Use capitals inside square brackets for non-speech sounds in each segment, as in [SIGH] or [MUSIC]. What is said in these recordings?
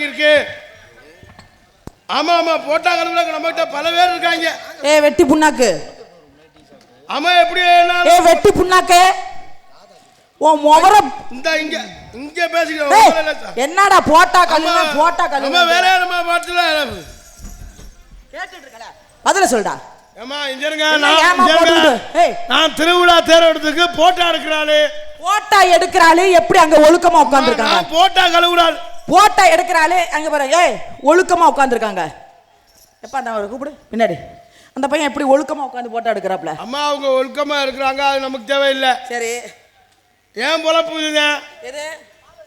வாங்கியிருக்கு ஆமா ஆமா போட்டா கழுவுல நம்மகிட்ட பல பேர் இருக்காங்க. ஏ வெட்டி புண்ணாக்கு. ஆமா எப்படி ஏ வெட்டி புண்ணாக்கு. உன் முகர இந்த இங்க இங்க பேசிக்கிறோம் என்னடா போட்டா கழுவுனா போட்டா நம்ம கழுவுனா வேற நம்ம பாட்டுல பதில சொல்டா. ஏமா இங்க இருங்க நான். நான் திருவிழா தேரோட்டத்துக்கு போட்டா எடுக்கிறாளு. போட்டா எடுக்கிறாளே எப்படி அங்க ஒழுக்கமா உட்கார்ந்துருக்காங்க? போட்டா கழுவுறாள். போட்டா எடுக்கிறாளே அங்க பாருங்க ஏய் ஒழுக்கமா உட்கார்ந்துருக்காங்க. எப்ப அந்த அவரை கூப்பிடு. பின்னாடி. அந்த பையன் எப்படி ஒழுக்கமா உட்கார்ந்து போட்டா எடுக்கிறாப்ல அம்மா அவங்க ஒழுக்கமா இருக்கிறாங்க அது நமக்கு தேவையில்லை. சரி. ஏன் பொழப்பு இதுங்க? எது?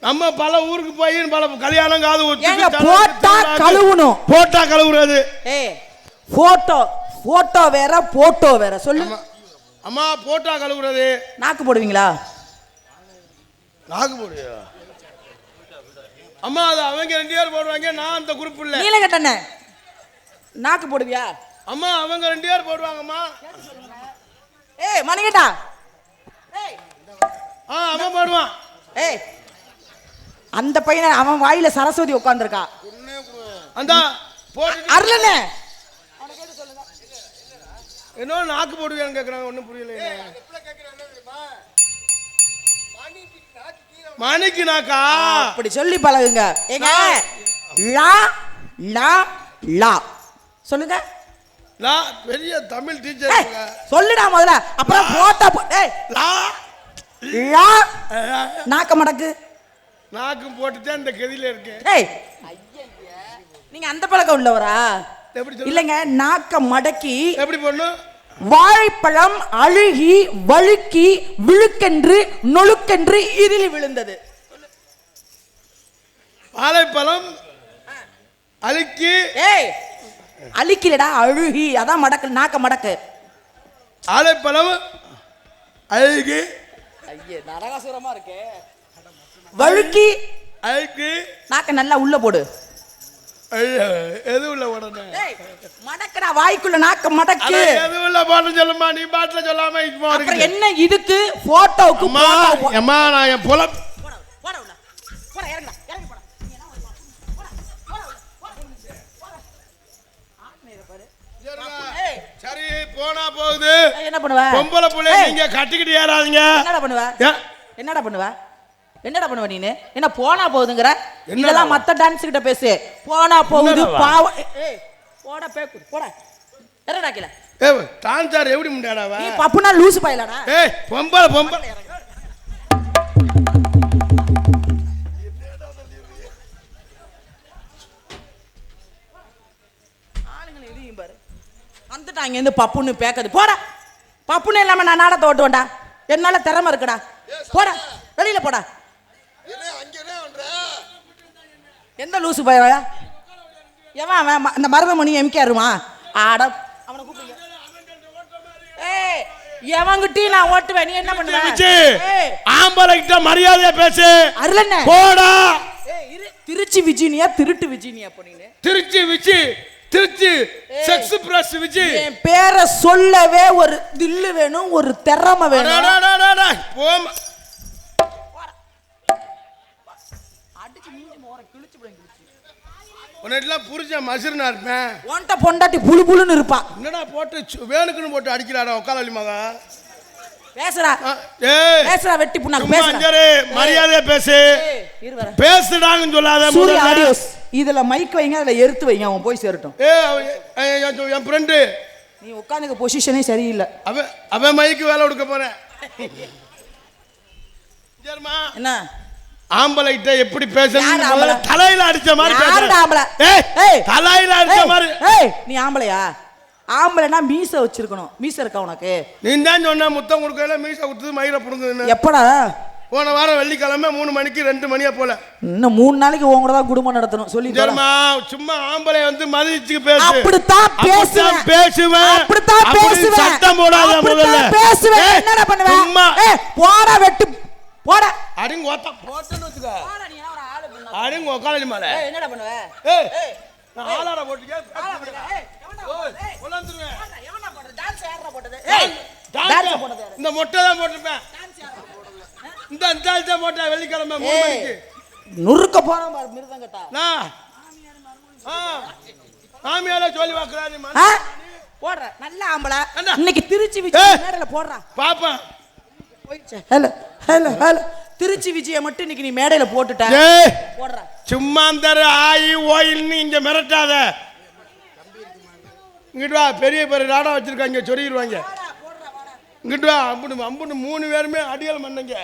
நம்ம பல ஊருக்கு போய் பல கல்யாணம் காது போட்டா கழுவணும். போட்டா கழுவுறது. ஏய் போட்டோ போட்டோ வேற போட்டோ வேற. சொல்லு. அம்மா போட்டா கழுவுறது. நாக்கு போடுவீங்களா? நாக்கு போடுறியா அம்மா அது அவங்க ரெண்டு பேர் போடுவாங்க நான் அந்த குரூப் இல்ல. நீலகட்டண்ண நாக்கு போடுவியா? அம்மா அவங்க ரெண்டு பேர் போடுவாங்கம்மா. ஏய் மணிகட்டா ஏய். ஆ அவன் போடுவான். ஏய். அந்த பையனை அவன் வாயில சரஸ்வதி உட்கார்ந்திருக்கா. அந்த அருளண்ணே. என்ன நாக்கு போடுவியான்னு கேக்குறாங்க ஒன்றும் புரியல மணிக்கு நாக்கா அப்படி சொல்லி பழகுங்க. ஏங்க லா. லா லா சொல்லுங்க. லா பெரிய தமிழ் டீச்சர் சொல்லுடா முதல்ல. அப்புறம் போட்டா ஏய் லா. லா. நாக்க மடக்கு. நாக்கும் போட்டுதான் இந்த கதியில இருக்கேன். ஏய் நீங்க அந்த பழக்கம் உள்ளவரா? இல்லைங்க நாக்க மடக்கி எப்படி போடணும்? வாழைப்பழம் அழுகி வழுக்கி விழுக்கென்று நொழுக்கென்று இதில் விழுந்தது. வாழைப்பழம் அழுக்கி. ஏய் அழிக்கலடா அழுகி. அதான் மடக்கு நாக்க மடக்கு. வாழைப்பழம் அழுகி. ஐயே நரகாசுரமா இருக்கே. வழுக்கி அழுக்கி நாக்க நல்லா உள்ள போடு. ஐயோ, எது உள்ள உடனே மடக்குடா வாய்க்குள்ள நாக்க மடக்கு அட, எது உள்ள போட்டு சொல்லுமா நீ பாட்டுல சொல்லாம அப்புறம் என்ன இதுக்கு போட்டோவுக்கு அம்மா நான் என் புல போடா, போடா உள்ள. போடா, இறங்குடா, இறங்கு போடா. நீ என்ன பண்ணுவ? போடா, போடா உள்ள, போடா. போடா. ஆத்மீக பாரு. ஏய், சரி போனா போகுது என்ன பண்ணுவ பொம்பளை புள்ளைய ஏய், நீங்க கட்டிக்கிட்டு ஏறாதீங்க என்னடா பண்ணுவ? என்னடா பண்ணுவ என்னடா பண்ணுவ நீனு? என்ன போனா போகுதுங்கிற? இதெல்லாம் மத்த டான்ஸ் கிட்ட பேசு. போனா போகுது? பாவ போடா பேக்கு போடா. என்னடா கீழ? ஏய் டான்சார் எப்படி முண்டாடாவா நீ பப்புனா லூசு பாயலடா. ஏய் பொம்பளை பொம்பளை. ஆளுங்களை எதையும் பாரு. வந்துட்டாங்க இருந்து பப்புன்னு பேக்கது போடா. பப்புன்னு இல்லாம நான் நாடத்தை ஓட்டுவேன்டா. என்னால திறமை இருக்குடா. போடா. வெளியில போடா. எந்த லூசு பையன் எவன் அவன் இந்த மருதமணி எம்கேருமா ஆட அவனை கூப்பிடுங்க. ஏய் எவன்கிட்டயும் நான் ஓட்டுவேன். நீ என்ன பண்ணுவ? விச்சு ஏய். ஆம்பளை கிட்ட மரியாதையா பேசு. அருளண்ணே போடா. திருச்சி விஜினியா திருட்டு விஜினியா பொண்ணின்னு திருச்சி விச்சு திருச்சி. செக்ஸ் பிரஸ் விச்சு என் பேரை சொல்லவே ஒரு தில்லு வேணும் ஒரு திறமை வேணும். அடடடடடா, உன்னையெல்லாம் புரிஞ்ச மசுரனா இருப்பேன். உன்கிட்ட பொண்டாட்டி புழு புழுன்னு இருப்பா. என்னடா போட்டு வேணுக்குன்னு போட்டு அடிக்கிறாடா உக்காலி மகா? பேசுறா பேசுறா வெட்டி புண்ணாக்கு சும்மா பேசுறா மரியாதையா பேசு. பேசுடாங்கன்னு சொல்லாத சூர்யா இதுல மைக் வைங்க அதுல எடுத்து வைங்க அவன் போய் சேரட்டும். என் ஃப்ரெண்டு நீ உட்காந்துக்க பொசிஷனே சரியில்லை. அவன் அவன் மைக்கு வேலை கொடுக்க போறேன். [LAUGHS] என்ன? ஆம்பளைகிட்ட எப்படி பேசணும் ஆம்பளை? தலையில அடிச்ச மாதிரி பேசுற. ஆம்பளை? ஏய். தலையில அடிச்ச மாதிரி. ஏய், நீ ஆம்பளையா? ஆம்பளைனா மீச வச்சிருக்கணும். மீச இருக்கா உனக்கு? நீ தான் சொன்ன முத்தம் கொடுக்கல மீச கொடுத்தது மயிரை புடுங்குதுன்னு எப்படா? போன வாரம் வெள்ளிக்கிழமை மூணு மணிக்கு ரெண்டு மணியா போல. இன்னும் மூணு நாளைக்கு உன் கூட தான் குடும்பம் நடத்தணும். சொல்லி சரிம்மா சும்மா ஆம்பளை வந்து மதிச்சு பேசு. அப்படித்தான் பேசுவேன். பேசுவேன். அப்படித்தான் அப்படி பேசுவேன். சத்தம் போடாத முதல்ல. பேசுவேன். ஏய், என்னடா பண்ணுவேன்? போடா வெட்டு. போடா. அடிங்க ஓத்த போட்டேன்னு வச்சுக்க. போடா நீ ஒரு ஆளு பண்ணா. அடிங்க உக்காலடி மேல. என்னடா பண்ணுவ? ஏய் நான் ஆளாட போட்டுக்க? இந்த மொட்டை தான் போட்டிருப்பேன்? இந்த தான் போட்டேன் வெள்ளிக்கிழமை மூணு மணிக்கு. நுறுக்க போறான் பாரு மிருதங்கத்தா. நான் ஆ. மாமியார சொல்லி வாக்குறாரு? போடுற நல்ல ஆம்பளை. இன்னைக்கு திருச்சி விஜய் ஏய். மேடையில போடுறா. பாப்பா hello hello hello. Trichy Vijay மட்டும் இன்னைக்கு நீ மேடையில போட்டுட்ட. போடுற. சும்மா தர ஆயி ஓயில்னு இங்க மிரட்டாத. இங்கிட்டு வா பெரிய பெரிய நாடா வச்சிருக்காங்க சொல்லிடுவாங்க இங்கிட்டு வா அம்புட்டு அம்புட்டு மூணு பேருமே அடியல் மண்ணுங்க.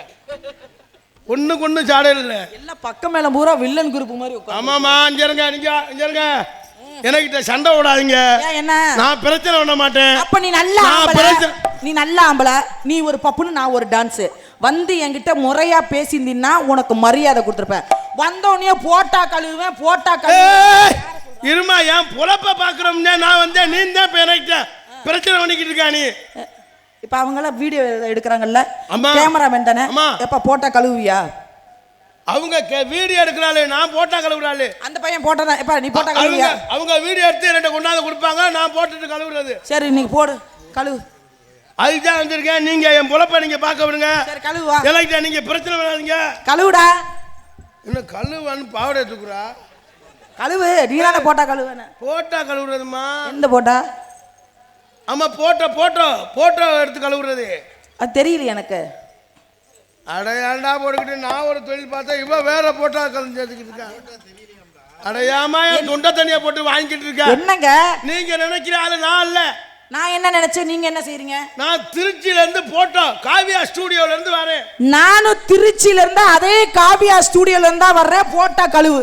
ஒண்ணுக்கு ஒண்ணு சாடையில் இல்லை. எல்லாம் பக்கம் மேல பூரா வில்லன் குரூப் மாதிரி உட்காந்து ஆமாமா இங்க இருங்க நீங்க இங்க இருங்க. எனக்கிட்ட சண்டை விடாதீங்க என்ன? நான் பிரச்சனை பண்ண மாட்டேன். அப்ப நீ நல்ல நீ நல்ல ஆம்பளை. நீ ஒரு பப்புன்னு நான் ஒரு டான்ஸ். வந்து என்கிட்ட முறையா பேசியிருந்தீன்னா உனக்கு மரியாதை கொடுத்துருப்பேன். வந்தோடனே போட்டா கழுவுவேன் போட்டா ஏய், இருமா என் பொழப்ப பாக்குறோம்னா நான் வந்தேன் நீ தான் இப்ப எனக்கிட்ட பிரச்சனை பண்ணிக்கிட்டு இருக்கா நீ? இப்ப அவங்களாம் வீடியோ எடுக்கிறாங்கல்ல. கேமராமேன் தானே. எப்ப போட்டா கழுவுவியா? அவங்க வீடியோ எடுக்கிறாளே நான் போட்டா கழுவுறாளு. அந்த பையன் போட்டா எப்ப நீ போட்டா கழுவுவியா அவங்க வீடியோ எடுத்து என்கிட்ட கொண்டாந்து கொடுப்பாங்க நான் போட்டுட்டு கழுவுறது. சரி இன்னைக்கு போடு கழுவு. அதுக்கு தான் வந்திருக்கேன். நீங்க என் பொழப்ப நீங்க பார்க்க விடுங்க. சரி கழுவுவா. எனக்கிட்ட நீங்க பிரச்சனை பண்ணாதீங்க கழுவுடா. இன்னும் கழுவான்னு பாவடை தூக்குறா கழுவு நீ தானே போட்டா கழுவுன. போட்டா கழுவுறதுமா எந்த போட்டா? ஆமா போட்டோ போட்டோ போட்டோ எடுத்து கழுவுறது. அது தெரியல எனக்கு. அட ஏன்டா போட்டுக்கிட்டு நான் ஒரு தொழில் பார்த்தா இவ வேற போட்டா கலந்து சேர்த்துக்கிட்டு இருக்கா? அடையாம என் தொண்டை தனியா போட்டு வாங்கிட்டு இருக்கா? என்னங்க? நீங்க நினைக்கிற ஆளு நான் இல்ல. நான் என்ன நினைச்சேன் நீங்க என்ன செய்றீங்க? நான் திருச்சியில இருந்து போட்டோ காவியா ஸ்டூடியோல இருந்து வரேன். நானும் திருச்சியில இருந்து அதே காவியா ஸ்டூடியோல இருந்தா வர்றேன் போட்டா கழுவு.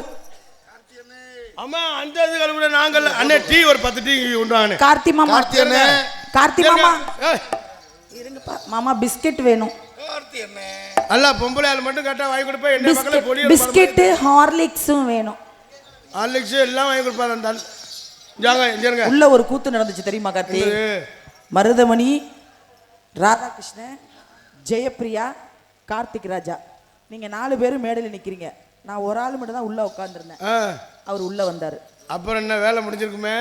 அம்மா அந்த இது கழுவுற நாங்கள் அண்ணே டீ ஒரு பத்து டீ உண்டானே. கார்த்தி மாமா. கார்த்தி மாமா. இருங்கப்பா மாமா பிஸ்கெட் வேணும். அல்ல பொம்பளை ஆள் மட்டும் கரெக்டா வாங்கி கொடுப்பேன் என்ன பக்கத்துல பிஸ்கெட் பொடி பிஸ்கெட்டு ஹார்லிக்ஸும் வேணும். ஆர்லிக்ஸ் எல்லாம் வாங்கி கொடுப்பாரு அந்த ஆள். இங்க இருங்க. உள்ள ஒரு கூத்து நடந்துச்சு தெரியுமா கார்த்தி? மருதமணி ராதாகிருஷ்ணன் ஜெயப்பிரியா கார்த்திக் ராஜா. நீங்க நாலு பேரும் மேடையில் நிக்கிறீங்க. நான் ஒரு ஆள் மட்டும் தான் உள்ள உட்காந்துருந்தேன் ஆ, அவர் உள்ள வந்தாரு. அப்புறம் என்ன வேலை முடிஞ்சிருக்குமே?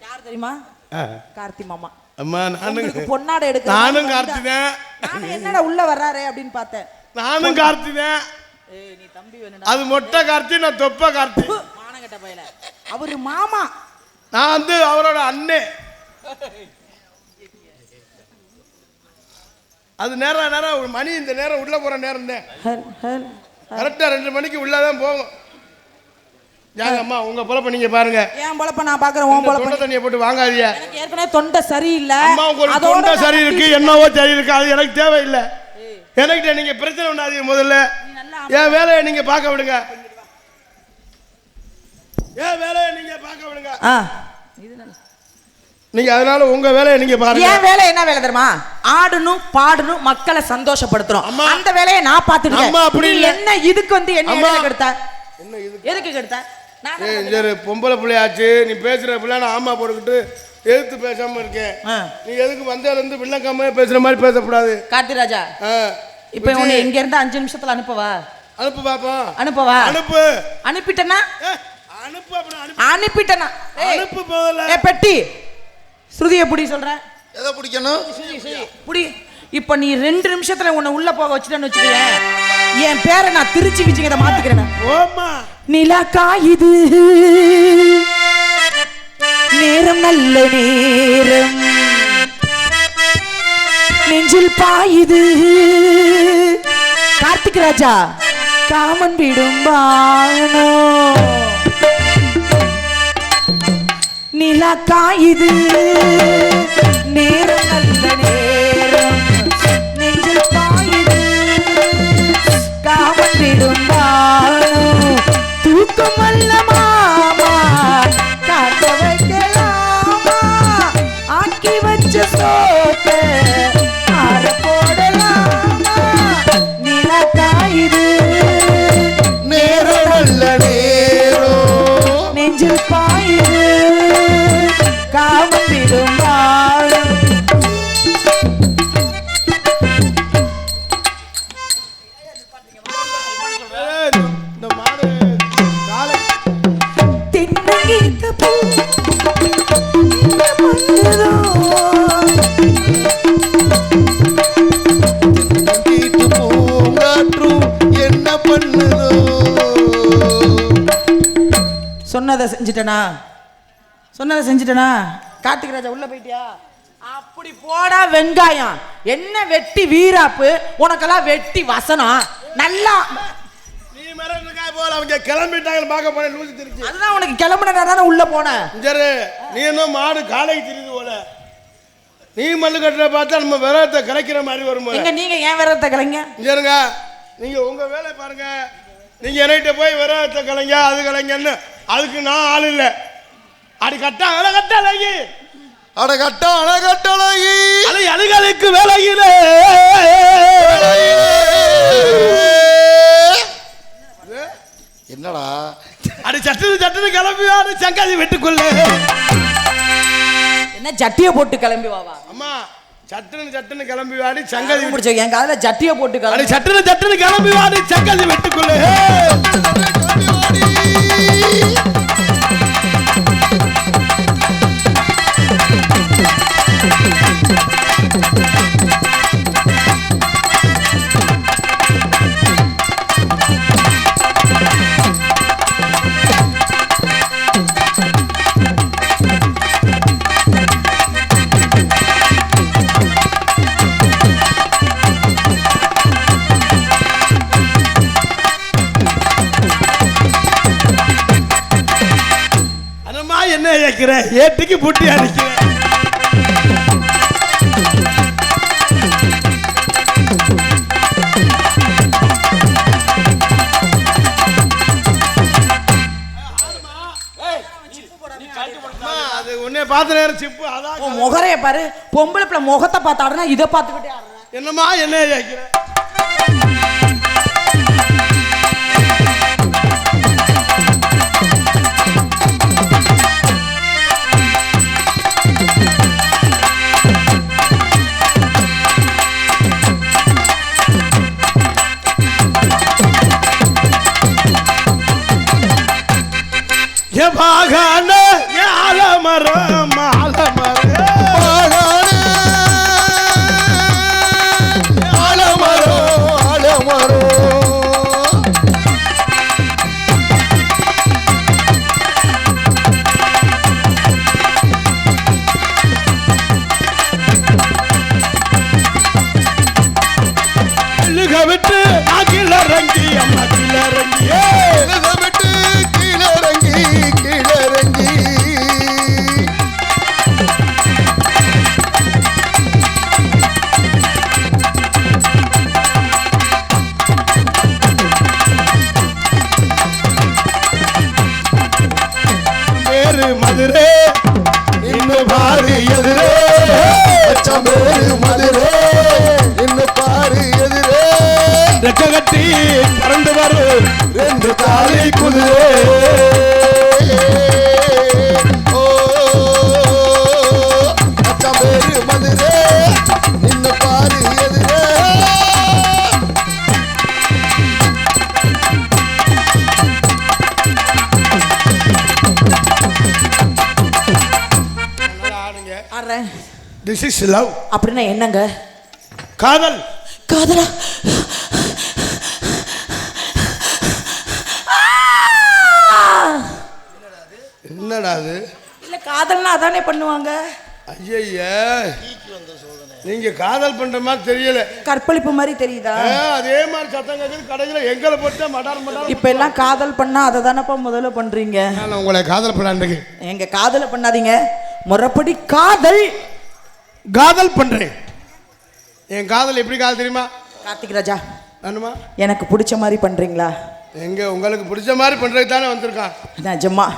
யார் தெரியுமா? ஆ, கார்த்தி மாமா. அம்மா நானும் பொன்னாடை எடுக்க நானும் கார்த்தி தான் நானும் என்னடா உள்ள வர்றாரே அப்படின்னு பார்த்தேன். நானும் கார்த்தி தான் ஏய் நீ தம்பி அது மொட்டை கார்த்தி நான் தொப்ப கார்த்தி. மானங்கட்ட பையல. அவரு மாமா. நான் வந்து அவரோட அண்ணே. அது நேரம் நேரம் ஒரு மணி இந்த நேரம் உள்ள போற நேரம் தான். கரெக்டா ரெண்டு மணிக்கு உள்ளதான் போகும் யாங்க அம்மா உங்க பொழப்ப நீங்க பாருங்க. ஏன் பொழப்ப நான் பாக்குறேன் உன் பொழப்ப தொண்டை தண்ணியை போட்டு வாங்காதீங்க. எனக்கு ஏற்கனவே தொண்டை சரியில்லை. அம்மா உங்களுக்கு தொண்டை சரி இருக்கு என்னவோ சரி இருக்கு அது எனக்கு தேவையில்லை. எனக்கிட்ட நீங்க பிரச்சனை பண்ணாதீங்க முதல்ல. என் வேலையை நீங்க பார்க்க விடுங்க. என் வேலையை நீங்க பார்க்க விடுங்க. நீங்க அதனால உங்க வேலையை நீங்க பாருங்க. என் வேலை என்ன வேலை தெரியுமா? ஆடணும் பாடணும் மக்களை சந்தோஷப்படுத்தணும். அம்மா. அந்த வேலையை நான் பாத்துட்டு அம்மா, அப்படி. என்ன இதுக்கு வந்து என்ன கெடுத்த என்ன எதுக்கு ஏய், சரி பொம்பளை பிள்ளையாச்சு. நீ பேசுற பிள்ளை நான் ஆமா போட்டுக்கிட்டு எதிர்த்து பேசாம இருக்கேன். ஆ. நீ எதுக்கு வந்ததுல இருந்து வில்லங்காம பேசுற மாதிரி பேசக்கூடாது. கார்த்திராஜா. இப்ப உன்னை இங்க இருந்து அஞ்சு நிமிஷத்துல அனுப்பவா? அனுப்பு பாப்போம் அனுப்பவா? அனுப்பு. அனுப்பிட்டனா? அனுப்பிட்டனா? அனுப்பு போதல. பெட்டி ஸ்ருதி எப்படி சொல்ற. எதை பிடிக்கணும்? புடி. இப்ப நீ ரெண்டு நிமிஷத்துல உன்னை உள்ள போக வச்சுட்டேன்னு வச்சுக்கேன் என் பேரை நான் திருச்சி விஜயத்தை மாத்திக்கிறேன். ஓமா. நிலா காயுது நேரம் நல்ல நேரம். நெஞ்சில் பாயுது. கார்த்திக் ராஜா காமன் விடும் பானோ நிலா காயுது நேரம் நல்ல நேரம் செஞ்சுட்டேனா? சொன்னதை செஞ்சுட்டேனா? கார்த்திக் ராஜா உள்ள போயிட்டியா? அப்படி போடா வெங்காயம். என்ன வெட்டி வீராப்பு? உனக்கெல்லாம் வெட்டி வசனம். நல்லா நீ மிரட்டுறதுக்காக போல அவங்க கிளம்பிட்டாங்கன்னு பார்க்க போனேன் லூசு திருச்சி. அதுதான் உனக்கு கிளம்புனா தானே உள்ள போனேன் சரி நீ மாடு காலைக்கு தெரியுது போல? நீ மல்லு கட்டுற பார்த்தா நம்ம விரதத்தை கலைக்கிற மாதிரி வரும் எங்க நீங்க ஏன் விரதத்தை கலைங்க? சரிங்க நீங்க உங்க வேலை பாருங்க. நீங்க என்கிட்ட போய் விரதத்தை கலைங்க அது கலைங்கன்னு. அதுக்கு நான் ஆள் இல்லை. அடி கட்டா வேலை கட்டாலகி அட கட்ட அட கட்டழகி அது அழுகலுக்கு வேலையிலே. என்னடா? அடி சட்டுன்னு சட்டுன்னு கிளம்பி வாடு சங்காதி வெட்டுக்குள்ள. என்ன ஜட்டியை போட்டு கிளம்பி வாவா அம்மா சட்டுன்னு சட்டுன்னு கிளம்பி வாடி சங்காதி முடிச்ச என் காதுல ஜட்டியை போட்டு கிளம்பி. சட்டுன்னு சட்டுன்னு கிளம்பி வாடி சங்காதி வெட்டுக்குள்ள. கேட்கிற ஏட்டுக்கு புட்டி அடிக்கிற பார்த்த நேரம் சிப்பு அதான் முகரைய பாரு பொம்பளை பிள்ளை முகத்தை பார்த்து ஆடுனா இதை பார்த்துக்கிட்டே என்னம்மா என்ன மதுரே இன்னும் பாரு எதிரே. அச்சம் மதுரே இன்னும் பாரு எதிரே. ரெக்க பறந்து வரும். ரெண்டு தாலி குதிரே. ஆடுறேன் திஸ் இஸ் லவ் அப்படின்னா என்னங்க? காதல். காதலா? என்னடா அது? இல்ல காதல்னா அதானே பண்ணுவாங்க? ஐயய்ய. நீங்க காதல் பண்ற மாதிரி தெரியல. கற்பழிப்பு மாதிரி தெரியுதா? அதே மாதிரி சத்தம் கேட்குது கடைசியில் எங்களை போட்டு மடார் மடார். இப்ப எல்லாம் காதல் பண்ணா அதை தானப்பா முதல்ல பண்றீங்க? நான் உங்களை காதல் பண்ணாண்டுக்கு எங்க காதல பண்ணாதீங்க. முறைப்படி காதல். காதல் பண்றேன். என் காதல் எப்படி காதல் தெரியுமா? கார்த்திக் ராஜா. வேணுமா எனக்கு பிடிச்ச மாதிரி பண்றீங்களா? எங்க உங்களுக்கு பிடிச்ச மாதிரி பண்றதுக்கு தானே வந்திருக்கான். நிஜமா.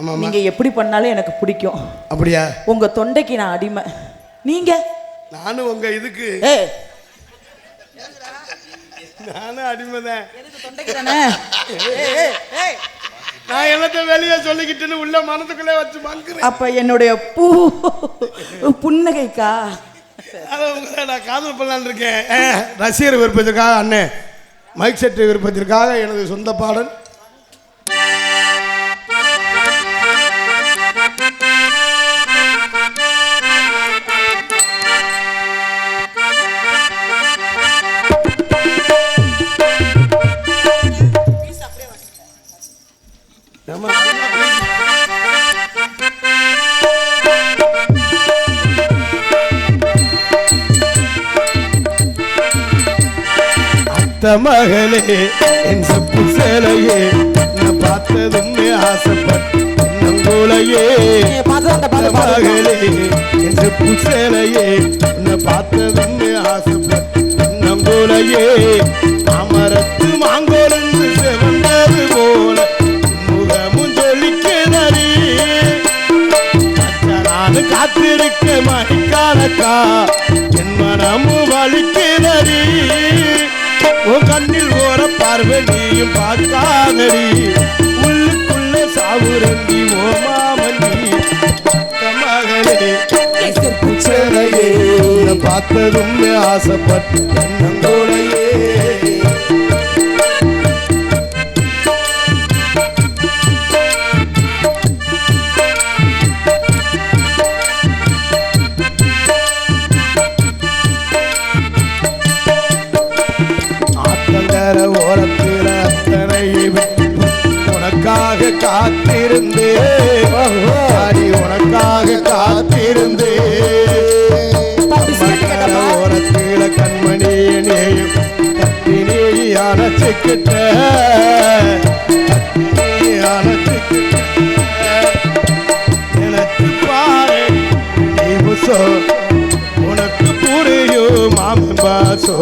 ஆமாம்மா. நீங்க எப்படி பண்ணாலும் எனக்கு பிடிக்கும். அப்படியா? உங்க தொண்டைக்கு நான் அடிமை. நீங்க? நானும் உங்க இதுக்கு. ஏ. நானும் தொண்டைக்கு தானே? ஏய், ஏய். நான் என்னத்த வெளியே சொல்லிக்கிட்டுன்னு உள்ள மனதுக்குள்ளே வச்சு மங்குறேன். அப்ப என்னுடைய பூ புன்னகைக்கா? அதை உங்களை நான் காதல் பண்ணலான்னு இருக்கேன். ரசிகர் விருப்பத்திற்காக அண்ணன் மைக் செட் விருப்பத்திற்காக எனது சொந்த பாடல் அத்த மகளே என் செப்பு சேலையே நான் பார்த்ததும் ஆசைப்பட்டு நங்கோலையே நீ பார்த்து அந்த பாட்டு அத்த பாடு மகளே என் செப்பு சேலையே உன்னை பார்த்ததும் ஆசைப்பட்டு நங்கோலையே அமரத்து மாங்கோலந்து செவந்தது போல முகமும் ஜொலிக்கிறதே நானு காத்திருக்க மணிக்காலக்கா என் மனமும் வலிக்கிறடி உன் ஓர பார்வை நீயும் பார்க்காதடி. உள்ளுக்குள்ள சாவுரண்டி ஓ மாமண்டி மகளே பார்த்ததும் ஆசைப்பட்டு கண்ணங்கோலையே. காத்திருந்தே அடி உனக்காக காத்திருந்தே பிஸ்கட் கேட்டப்பா. கண்மணியனேயும் கத்தினி அணைச்சிக்கிட்ட கத்தினி அணைச்சிக்கிட்ட எனக்கு பாரு நீ உனக்கு புரியும் மாமன் பாசோ